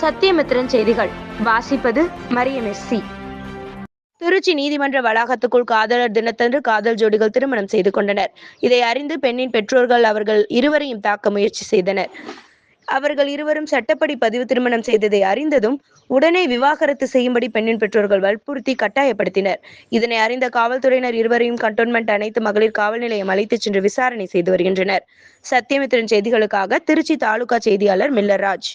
சத்தியமித்திரன் செய்திகள். வாசிப்பது மரியம் எஸ்சி திருச்சி நீதிமன்ற வளாகத்துக்குள் காதலர் தினத்தன்று காதல் ஜோடிகள் திருமணம் செய்து கொண்டனர். இதை அறிந்து பெண்ணின் பெற்றோர்கள் அவர்கள் இருவரையும் தாக்க முயற்சி செய்தனர். அவர்கள் இருவரும் சட்டப்படி பதிவு திருமணம் செய்ததை அறிந்ததும் உடனே விவாகரத்து செய்யும்படி பெண்ணின் பெற்றோர்கள் வற்புறுத்தி கட்டாயப்படுத்தினர். இதனை அறிந்த காவல்துறையினர் இருவரையும் கண்டோன்மெண்ட் அனைத்து மகளிர் காவல் நிலையம் அழைத்துச் சென்று விசாரணை செய்து வருகின்றனர். சத்தியமித்திரன் செய்திகளுக்காக திருச்சி தாலுகா செய்தியாளர் மில்லர்ராஜ்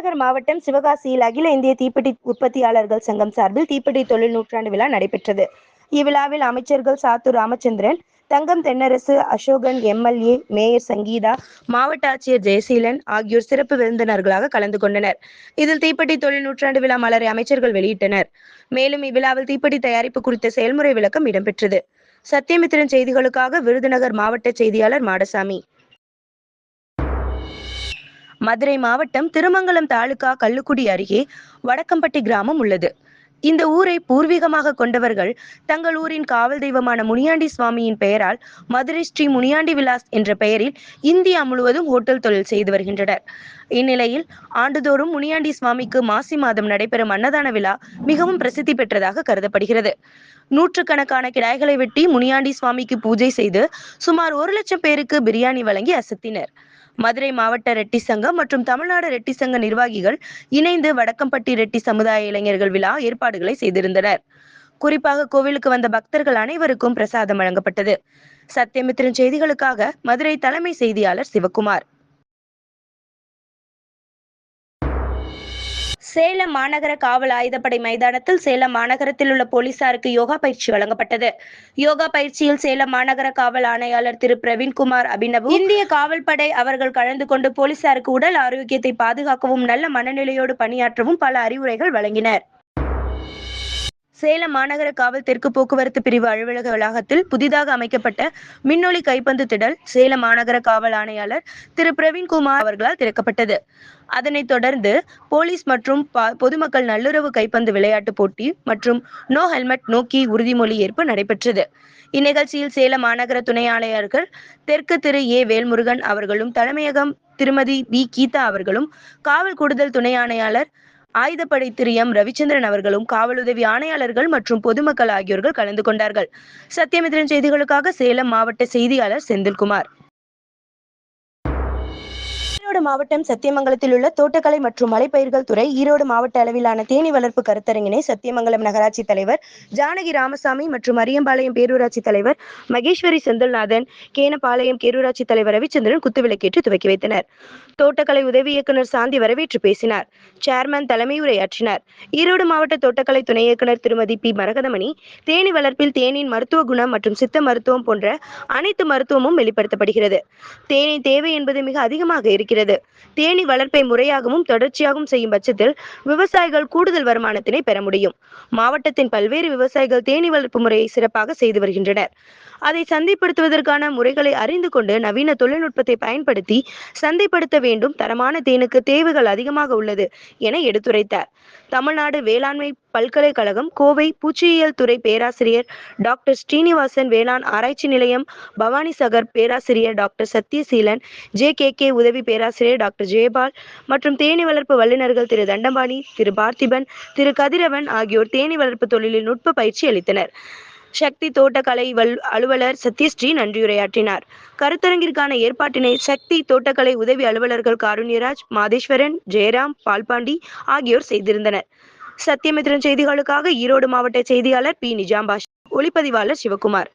விருதுநகர் மாவட்டம் சிவகாசியில் அகில இந்திய தீப்பெட்டி உற்பத்தியாளர்கள் சங்கம் சார்பில் தீப்பெட்டி தொழில் நூற்றாண்டு விழா நடைபெற்றது. இவ்விழாவில் அமைச்சர்கள் சாத்தூர் ராமச்சந்திரன் தங்கம் தென்னரசு அசோகன் எம்எல்ஏ மேயர் சங்கீதா மாவட்ட ஆட்சியர் ஜெயசீலன் ஆகியோர் சிறப்பு விருந்தினர்களாக கலந்து கொண்டனர். இதில் தீப்பெட்டி தொழில் நூற்றாண்டு விழா மலரை அமைச்சர்கள் வெளியிட்டனர். மேலும் இவ்விழாவில் தீப்பெட்டி தயாரிப்பு குறித்த செயல்முறை விளக்கம் இடம்பெற்றது. சத்தியமித்திரன் செய்திகளுக்காக விருதுநகர் மாவட்ட செய்தியாளர் மாடசாமி. மதுரை மாவட்டம் திருமங்கலம் தாலுகா கள்ளுக்குடி அருகே வடக்கம்பட்டி கிராமம் உள்ளது. இந்த ஊரை பூர்வீகமாக கொண்டவர்கள் தங்கள் ஊரின் காவல் தெய்வமான முனியாண்டி சுவாமியின் பெயரால் மதுரை ஸ்ரீ முனியாண்டி விலாஸ் என்ற பெயரில் இந்தியா முழுவதும் ஹோட்டல் தொழில் செய்து வருகின்றனர். இந்நிலையில் ஆண்டுதோறும் முனியாண்டி சுவாமிக்கு மாசி மாதம் நடைபெறும் அன்னதான விழா மிகவும் பிரசித்தி பெற்றதாக கருதப்படுகிறது. நூற்றுக்கணக்கான கிடாய்களை வெட்டி முனியாண்டி சுவாமிக்கு பூஜை செய்து சுமார் ஒரு லட்சம் பேருக்கு பிரியாணி வழங்கி அசத்தினர். மதுரை மாவட்ட ரெட்டி சங்கம் மற்றும் தமிழ்நாடு ரெட்டி சங்க நிர்வாகிகள் இணைந்து வடக்கம்பட்டி ரெட்டி சமுதாய இளைஞர்கள் விழா ஏற்பாடுகளை செய்திருந்தனர். குறிப்பாக கோவிலுக்கு வந்த பக்தர்கள் அனைவருக்கும் பிரசாதம் வழங்கப்பட்டது. சத்தியமித்திரன் செய்திகளுக்காக மதுரை தலைமை செய்தியாளர் சிவகுமார். சேலம் மாநகர காவல் ஆயுதப்படை மைதானத்தில் சேலம் மாநகரத்தில் உள்ள போலீசாருக்கு யோகா பயிற்சி வழங்கப்பட்டது. யோகா பயிற்சியில் சேலம் மாநகர காவல் ஆணையாளர் திரு. பிரவீன்குமார் அபினவு இந்திய காவல் படை அவர்கள் கலந்து கொண்டு போலீசாருக்கு உடல் ஆரோக்கியத்தை பாதுகாக்கவும் நல்ல மனநிலையோடு பணியாற்றவும் பல அறிவுரைகள் வழங்கினர். சேலம் மாநகர காவல் தெற்கு போக்குவரத்து பிரிவு அலுவலக வளாகத்தில் புதிதாக அமைக்கப்பட்ட மின்னொளி கைப்பந்து திடல் சேலம் மாநகர காவல் ஆணையாளர் திரு. பிரவீன்குமார் அவர்களால் திறக்கப்பட்டது. அதனைத் தொடர்ந்து போலீஸ் மற்றும் பொதுமக்கள் நல்லுறவு கைப்பந்து விளையாட்டு போட்டி மற்றும் நோ ஹெல்மெட் நோக்கி உறுதிமொழி ஏற்பு நடைபெற்றது. இந்நிகழ்ச்சியில் சேலம் மாநகர துணை ஆணையர்கள் தெற்கு திரு. ஏ. வேல்முருகன் அவர்களும் தலைமையகம் திருமதி பி. கீதா அவர்களும் காவல் கூடுதல் துணை ஆணையாளர் ஆயுதப்படை திரு எம் ரவிச்சந்திரன் அவர்களும் காவலுதவி ஆணையாளர்கள் மற்றும் பொதுமக்கள் ஆகியோர்கள் கலந்து கொண்டார்கள். சத்தியமித்திரன் செய்திகளுக்காக சேலம் மாவட்ட செய்தியாளர் செந்தில்குமார். ஈரோடு மாவட்டம் சத்தியமங்கலத்தில் உள்ள தோட்டக்கலை மற்றும் மலைப்பயிர்கள் துறை ஈரோடு மாவட்ட அளவிலான தேனி வளர்ப்பு கருத்தரங்கினை சத்தியமங்கலம் நகராட்சி தலைவர் ஜானகி ராமசாமி மற்றும் அரியம்பாளையம் பேரூராட்சி தலைவர் மகேஸ்வரி செந்தில்நாதன் கேனபாளையம் கேரூராட்சி தலைவர் ரவிச்சந்திரன் குத்துவிளக்கேற்று துவக்கி வைத்தனர். தோட்டக்கலை உதவி இயக்குநர் சாந்தி வரவேற்று பேசினார். சேர்மன் தலைமை உரையாற்றினார். ஈரோடு மாவட்ட தோட்டக்கலை துணை இயக்குனர் திருமதி பி. மரகதமணி தேனி வளர்ப்பில் தேனின் மருத்துவ குணம் மற்றும் சித்த மருத்துவம் போன்ற அனைத்து மருத்துவமும் வெளிப்படுத்தப்படுகிறது. தேனி தேவை என்பது மிக அதிகமாக இருக்கிறது. வருகிறது. தேனி வளர்ப்பை முறையாகவும் தொடர்ச்சியாகவும் செய்யும் பட்சத்தில் விவசாயிகள் கூடுதல் வருமானத்தினை பெற முடியும். மாவட்டத்தின் பல்வேறு விவசாயிகள் தேனி வளர்ப்பு முறையை சிறப்பாக செய்து வருகின்றனர். அதை சந்தைப்படுத்துவதற்கான முறைகளை அறிந்து கொண்டு நவீன தொழில்நுட்பத்தை பயன்படுத்தி சந்தைப்படுத்த வேண்டும் தரமான தேனுக்கு தேவைகள் அதிகமாக உள்ளது என எடுத்துரைத்தார். தமிழ்நாடு வேளாண்மை பல்கலைக்கழகம் கோவை பூச்சியியல் துறை பேராசிரியர் டாக்டர் ஸ்ரீனிவாசன் வேளாண் ஆராய்ச்சி நிலையம் பவானி சகர் பேராசிரியர் doctor Sathyaseelan J K K உதவி பேராசிரியர் டாக்டர் ஜெயபால் மற்றும் தேனி வளர்ப்பு வல்லுநர்கள் திரு தண்டபாணி திரு பார்த்திபன் திரு கதிரவன் ஆகியோர் தேனி வளர்ப்பு தொழிலில் நுட்ப பயிற்சி அளித்தனர். சக்தி தோட்டக்கலை வல் அலுவலர் சத்யஸ்ரீ நன்றியுரையாற்றினார். கருத்தரங்கிற்கான ஏற்பாட்டினை சக்தி தோட்டக்கலை உதவி அலுவலர்கள் காருண்யராஜ் மாதேஸ்வரன் ஜெயராம் பால்பாண்டி ஆகியோர் செய்திருந்தனர். சத்தியமித்திரன் செய்திகளுக்காக ஈரோடு மாவட்ட செய்தியாளர் பி. நிஜாம்பாஷ். ஒளிப்பதிவாளர் சிவகுமார்.